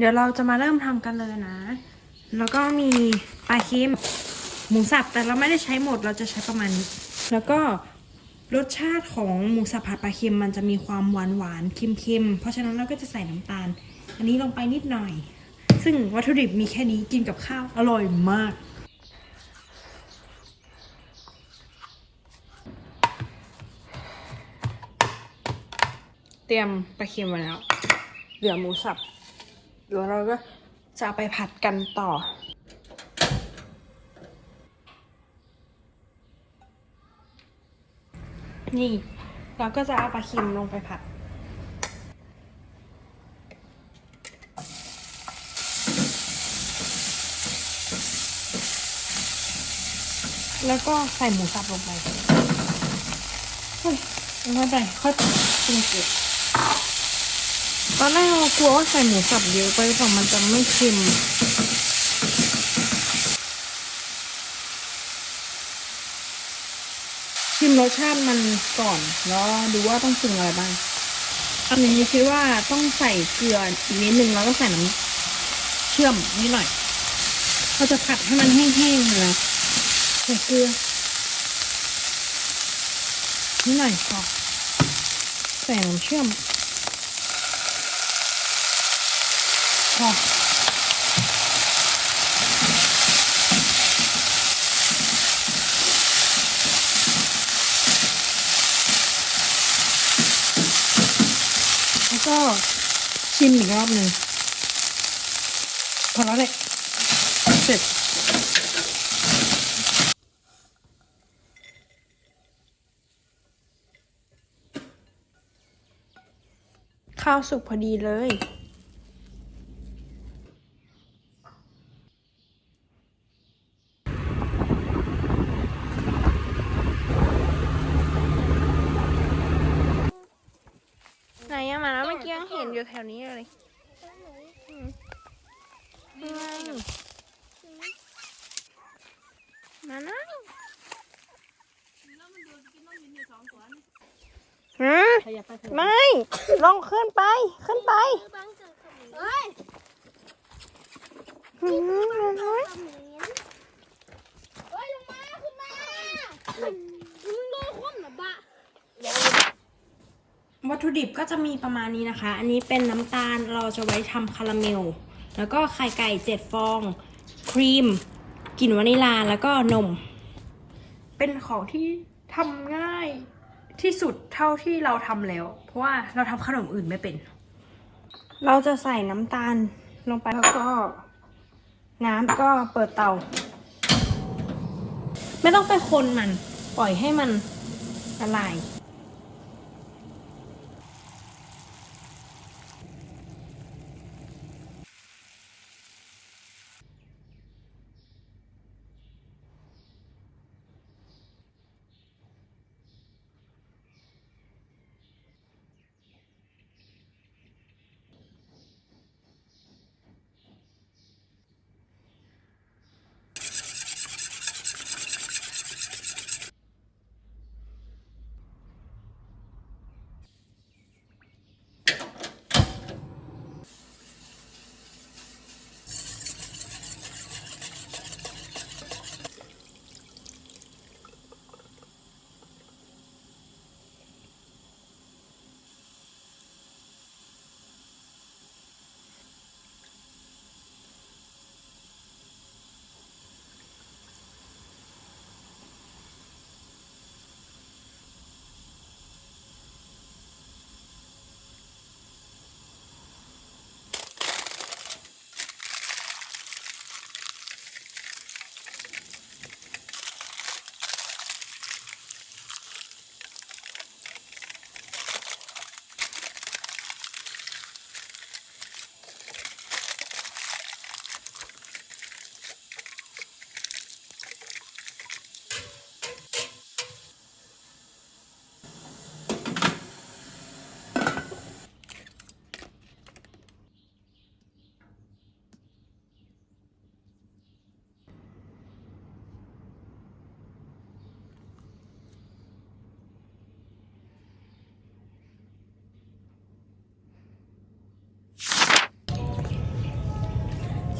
เดี๋ยวเราจะมาเริ่มทำกันเลยนะ แล้วก็มีปลาเค็มหมูสับแต่เราไม่ได้ใช้หมดเราจะใช้ประมาณนี้ แล้วก็รสชาติของหมูสับผัดปลาเค็มมันจะมีความหวานหวานเค็มๆ เพราะฉะนั้นเราก็จะใส่น้ำตาล อันนี้ลงไปนิดหน่อย ซึ่งวัตถุดิบมีแค่นี้กินกับข้าวอร่อยมาก เตรียมปลาเค็มไว้แล้ว เหลือหมูสับ เดี๋ยวเราก็จะไปผัดกันต่อ นี่เราก็จะเอาปลาเค็มลงไปผัด แล้วก็ใส่หมูสับลงไปเฮ้ยไม่เป็นไรค่อยปรุงเกลือ ตอนแรกเรากลัวว่าใส่หมูสับเยอะไปแต่มันจะไม่เค็มชิมรสชาติมันก่อนแล้วดูว่าต้องปรุงอะไรบ้างอันนี้คิดว่าต้องใส่เกลืออีกนิดนึงแล้วก็ใส่น้ำเชื่อมนิดหน่อยเราจะผัดให้มันแห้งๆเลยนะใส่เกลือนิดหน่อยพอใส่น้ำเชื่อม พอแล้วก็ชิมอีกรอบหนึ่งพอแล้วเลยเสร็จข้าวสุกพอดีเลย ไหนอะมาแล้วเมื่อกี้ ยังเห็นอยู่แถวนี้เลยอืมอะไรมานั่งหืมไม่ลองขึ้นไป ขึ้นไปหืมมาน้อย วัตถุดิบก็จะมีประมาณนี้นะคะ อันนี้เป็นน้ำตาลเราจะไว้ทำคาราเมล แล้วก็ไข่ไก่เจ็ดฟอง ครีมกลิ่นวานิลาแล้วก็นม เป็นของที่ทำง่ายที่สุดเท่าที่เราทำแล้ว เพราะว่าเราทำขนมอื่นไม่เป็น เราจะใส่น้ำตาลลงไปแล้วก็น้ำก็เปิดเตา ไม่ต้องไปคนมัน ปล่อยให้มันละลาย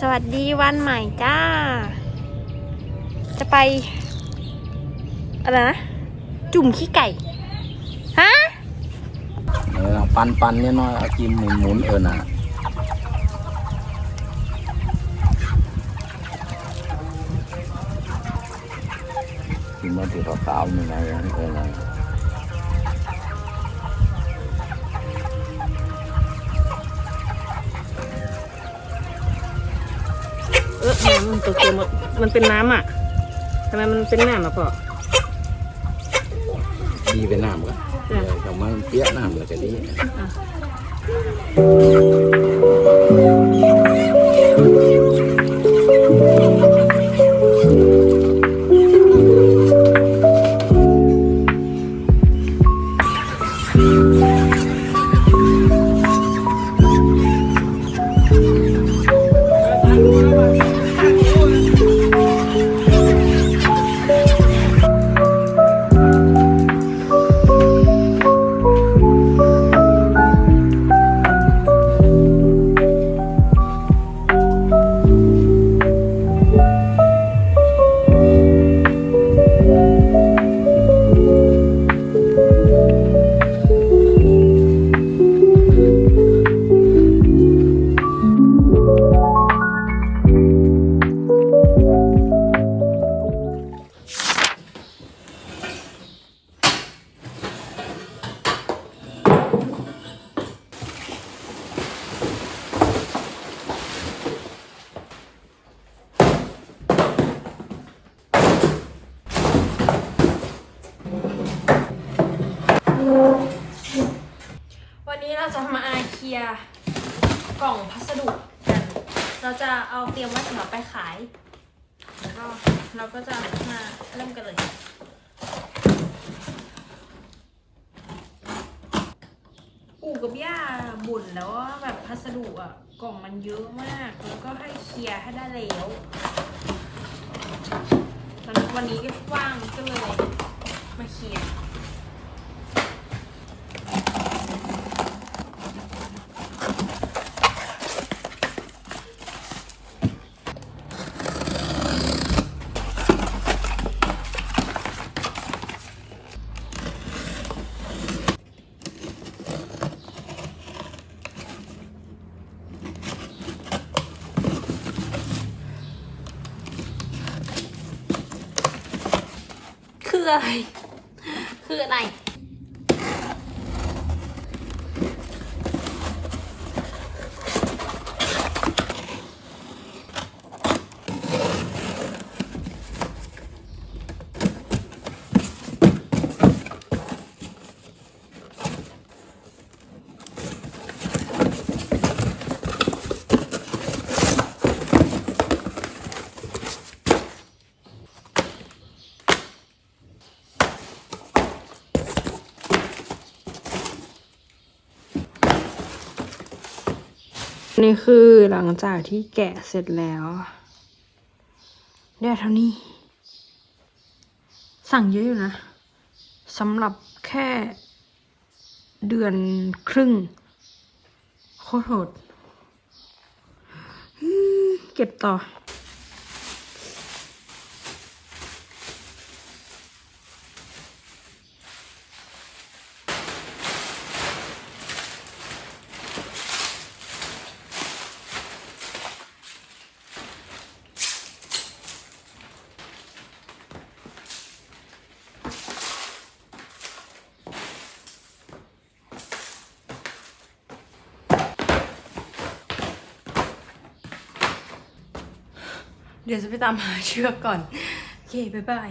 สวัสดีวันใหม่จ้า จะไป อะไรนะ จุ่มขี้ไก่ ฮะเออปันปันเนี่ยน้อยเอาจิ้มหมุนหมุนเออน่ะกินมาถือขาวๆนี่นะเออน่ะ มันตัวเค็มอะมันเป็นน้ำอะทำไมมันเป็นน้ำอะพ่อ ดีเป็นน้ำก็จ้ะเออแต่มันเปียกน้ำเหลือแต่ดีวัน ลียร์กล่องพัสดุกัน เราจะเอาเตรียมไว้สำหรับไปขาย แล้วก็เราก็จะมาเริ่มกันเลย ปู่กับย่าบ่นแล้วว่าแบบพัสดุอะกล่องมันเยอะมาก แล้วก็ให้เคลียร์ให้ได้แล้วแล้ววันนี้ก็ว่างก็เลยมาเคลียร์ คืออ นี่คือหลังจากที่แกะเสร็จแล้วได้เท่านี้ สั่งเยอะอยู่นะสำหรับแค่เดือนครึ่ง โคตรโหดเก็บต่อ เดี๋ยวจะไปตามหาเชือกก่อน โอเค บ๊ายบาย